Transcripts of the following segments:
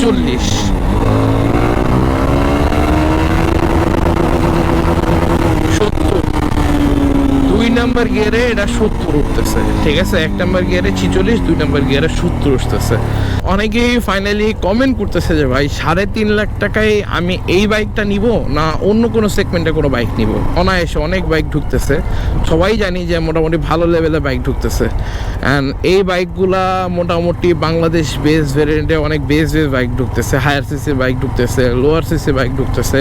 চল্লিশ সত্তর দুই নাম্বার গিয়ারে সত্তর উঠতেছে। ঠিক আছে? এক নাম্বার গিয়ারে ছিচল্লিশ, দুই নাম্বার গিয়ারে সত্তর উঠতেছে। অনেকেই ফাইনালি কমেন্ট করতেছে যে, ভাই, সাড়ে তিন লাখ টাকায় আমি এই বাইকটা নিব না অন্য কোনো সেগমেন্টে কোনো বাইক নিব? অনায়াসে অনেক বাইক ঢুকতেছে। সবাই জানি যে, মোটামুটি ভালো লেভেলের বাইক ঢুকতেছে। অ্যান্ড এই বাইকগুলা মোটামুটি বাংলাদেশ বেস ভ্যারিয়েন্টে অনেক বেস বেস বাইক ঢুকতেছে। হায়ার সিসির বাইক ঢুকতেছে লোয়ার সিসির বাইক ঢুকতেছে।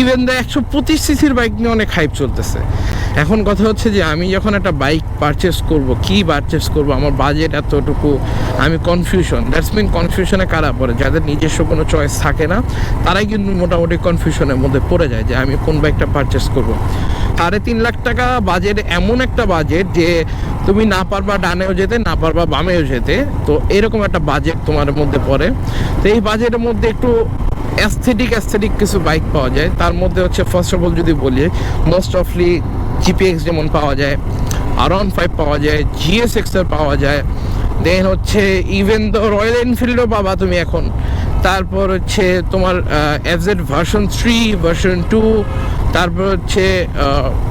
ইভেন দ্য একশো পঁচিশ সিসির বাইক নিয়ে অনেক হাইপ চলতেছে। এখন কথা হচ্ছে যে আমি যখন একটা বাইক পারচেস করব, কি পারচেস করব, আমার বাজেট এতটুকু, আমি কনফিউশন দ্যাটস মিন কনফিউশনে কারা পড়ে? যাদের নিজস্ব কোনো চয়েস থাকে না, তারাই কিন্তু মোটামুটি কনফিউশনের মধ্যে পড়ে যায় যে আমি কোন বাইকটা পারচেস করব। সাড়ে তিন লাখ টাকা বাজেট এমন একটা বাজেট যে তুমি না পারবা ডানেও যেতে, না পারবা বামেও যেতে, তো এরকম একটা বাজেট তোমার মধ্যে পড়ে। তো এই বাজেটের মধ্যে একটু অ্যাস্থেটিক অ্যাস্থেটিক কিছু বাইক পাওয়া যায়। তার মধ্যে হচ্ছে ফার্স্ট অফ অল যদি বলি মোস্ট অফলি জিপিএক্স যেমন পাওয়া যায় আর ওয়ান ফাইভ পাওয়া যায় জিএস এক্সের পাওয়া যায়। দেন হচ্ছে ইভেন তো রয়্যাল এনফিল্ডও পাবা তুমি এখন। তারপর হচ্ছে তোমার FZ version three version two তারপর হচ্ছে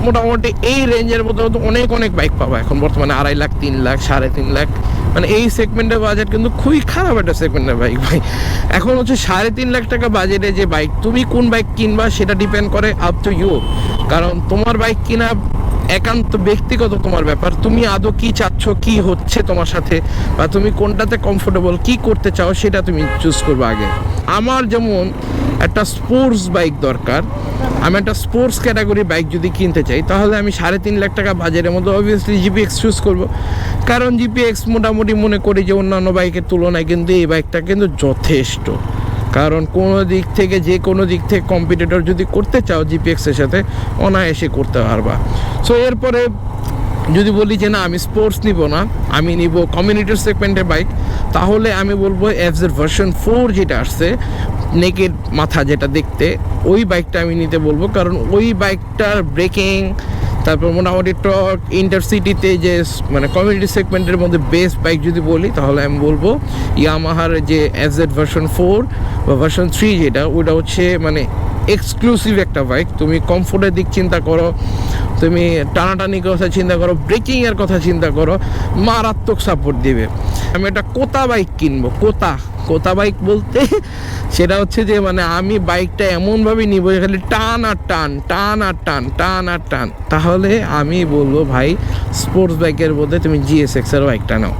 মোটামুটি এই রেঞ্জের মধ্যে তো অনেক অনেক বাইক পাবো এখন বর্তমানে, আড়াই লাখ, তিন লাখ, সাড়ে তিন লাখ। মানে এই সেগমেন্টের বাজেট কিন্তু খুবই খারাপ একটা সেগমেন্টের বাইক ভাই। এখন হচ্ছে সাড়ে তিন লাখ টাকা বাজেটে যে বাইক তুমি কোন বাইক কিনবা সেটা ডিপেন্ড করে আপ টু ইউ কারণ তোমার বাইক কিনা একান্ত ব্যক্তিগত তোমার ব্যাপার। তুমি আদৌ কি চাচ্ছ, কি হচ্ছে তোমার সাথে? বা তুমি কোনটাতে কমফোর্টেবল কি করতে চাও সেটা তুমি চুজ করবে আগে। আমার যেমন একটা স্পোর্টস বাইক দরকার। আমি একটা স্পোর্টস ক্যাটাগরি বাইক যদি কিনতে চাই, তাহলে আমি সাড়ে তিন লাখ টাকা বাজারের মধ্যে অবভিয়াসলি জিপিএক্স চুজ করব। কারণ জিপিএক্স মোটামুটি মনে করি যে অন্যান্য বাইকের তুলনায় কিন্তু এই বাইকটা কিন্তু যথেষ্ট। কারণ কোনো দিক থেকে যে কোনো দিক থেকে কম্পিটিটর যদি করতে চাও জিপিএক্সের সাথে, অনায়াসে করতে পারবা। সো এরপরে যদি বলি যে না, আমি স্পোর্টস নিব না, আমি নিব কমিউনিটির সেগমেন্টের বাইক তাহলে আমি বলব এফজের ভার্সন ফোর যেটা আসছে নেকের মাথা যেটা দেখতে, ওই বাইকটা আমি নিতে বলব। কারণ ওই বাইকটার ব্রেকিং তারপর মোটামুটি ট্রক ইন্টারসিটিতে যে মানে কমিউনিটি সেগমেন্টের মধ্যে বেস্ট বাইক যদি বলি, তাহলে আমি বলব ইয়ামাহার যে এফজেড ভার্সন ফোর বা ভার্সন থ্রি যেটা ওটা হচ্ছে মানে এক্সক্লুসিভ একটা বাইক তুমি কমফোর্টের দিক চিন্তা করো, তুমি টানাটানির কথা চিন্তা করো ব্রেকিংয়ের কথা চিন্তা করো, মারাত্মক সাপোর্ট দিবে। আমি একটা কোতা বাইক কিনবো, কোতা। কোতা বাইক বলতে সেটা হচ্ছে যে মানে আমি বাইকটা এমনভাবে নিব খালি টান আর টান টান আর টান টান আর টান। তাহলে আমি বলব, ভাই স্পোর্টস বাইকের মধ্যে তুমি জিএসএক্স এর বাইকটা নাও।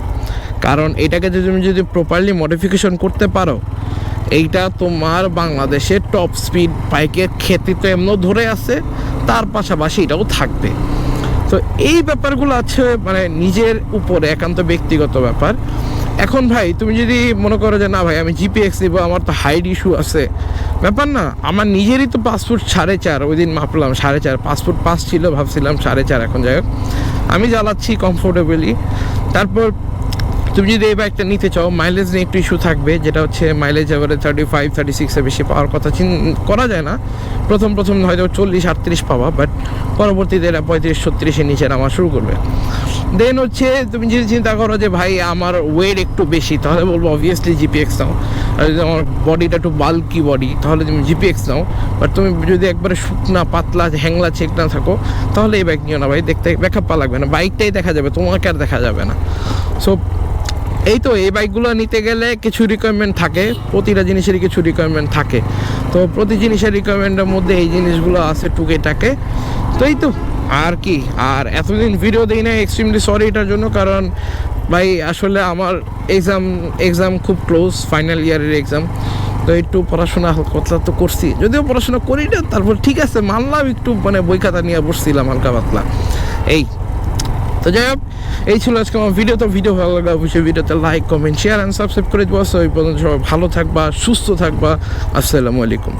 কারণ এটাকে যদি তুমি যদি প্রপারলি মডিফিকেশন করতে পারো, এইটা তোমার বাংলাদেশের টপ স্পিড বাইকের খ্যাতি তো এমনও ধরে আছে, তার পাশাপাশি এটাও থাকবে। তো এই ব্যাপারগুলো আছে মানে নিজের উপরে একান্ত ব্যক্তিগত ব্যাপার। এখন ভাই, তুমি যদি মনে করো যে, না ভাই, আমি জিপিএক্স দিব আমার তো হাইট ইস্যু আছে। ব্যাপার না, আমার নিজেরই তো পাসপোর্ট সাড়ে চার ওই দিন মাপলাম সাড়ে চার, পাসপোর্ট পাস ছিল, ভাবছিলাম সাড়ে চার এখন যাই হোক। আমি জ্বালাচ্ছি কমফোর্টেবলি তারপর তুমি যদি এই বাইকটা নিতে চাও মাইলেজ নিয়ে একটু ইস্যু থাকবে, যেটা হচ্ছে মাইলেজ এবারে থার্টি ফাইভ থার্টি সিক্সের বেশি পাওয়ার কথা করা যায় না। প্রথম প্রথম হয়তো চল্লিশ, আটত্রিশ পাওয়া বাট পরবর্তীতে এটা পঁয়ত্রিশ, ছত্রিশের নিচে নামা শুরু করবে। দেন হচ্ছে, তুমি যদি চিন্তা করো যে, ভাই, আমার ওয়েট একটু বেশি তাহলে বলব অবভিয়াসলি জিপিএক্স নাও। আর যদি আমার বডিটা একটু বাল্কি বডি তাহলে তুমি জিপিএক্স নাও। বাট তুমি যদি একবারে শুকনা, পাতলা, হ্যাংলা চেক না থাকো, তাহলে এই বাইক নিও না, ভাই। দেখতে ব্যাকআপ লাগবে না। বাইকটাই দেখা যাবে, তোমাকে আর দেখা যাবে না। সো এই তো, এই বাইকগুলো নিতে গেলে কিছু রিকোয়ারমেন্ট থাকে, প্রতিটা জিনিসেরই কিছু রিকোয়ারমেন্ট থাকে। তো প্রতি জিনিসের রিকোয়ারমেন্টের মধ্যে এই জিনিসগুলো আছে টুকে টাকে তো এই তো, আর কি, আর এতদিন ভিডিও দিই না এক্সট্রিমলি সরি এটার জন্য, কারণ ভাই, আসলে আমার এক্সাম এক্সাম খুব ক্লোজ ফাইনাল ইয়ারের এক্সাম তো একটু পড়াশোনা হালকা তো করছি। যদিও পড়াশোনা করি না, তারপর ঠিক আছে, মানলাম একটু মানে বই খাতা নিয়ে বসছিলাম হালকা পাতলা এই তো যাই হোক, এই ছিল আজকে আমার ভিডিও তো ভিডিও ভালো লাগলে অবশ্যই ভিডিওতে like comment share and subscribe করে দেবো। সো পর্যন্ত সবাই ভালো থাকবা, সুস্থ থাকবা। আসসালামু আলাইকুম।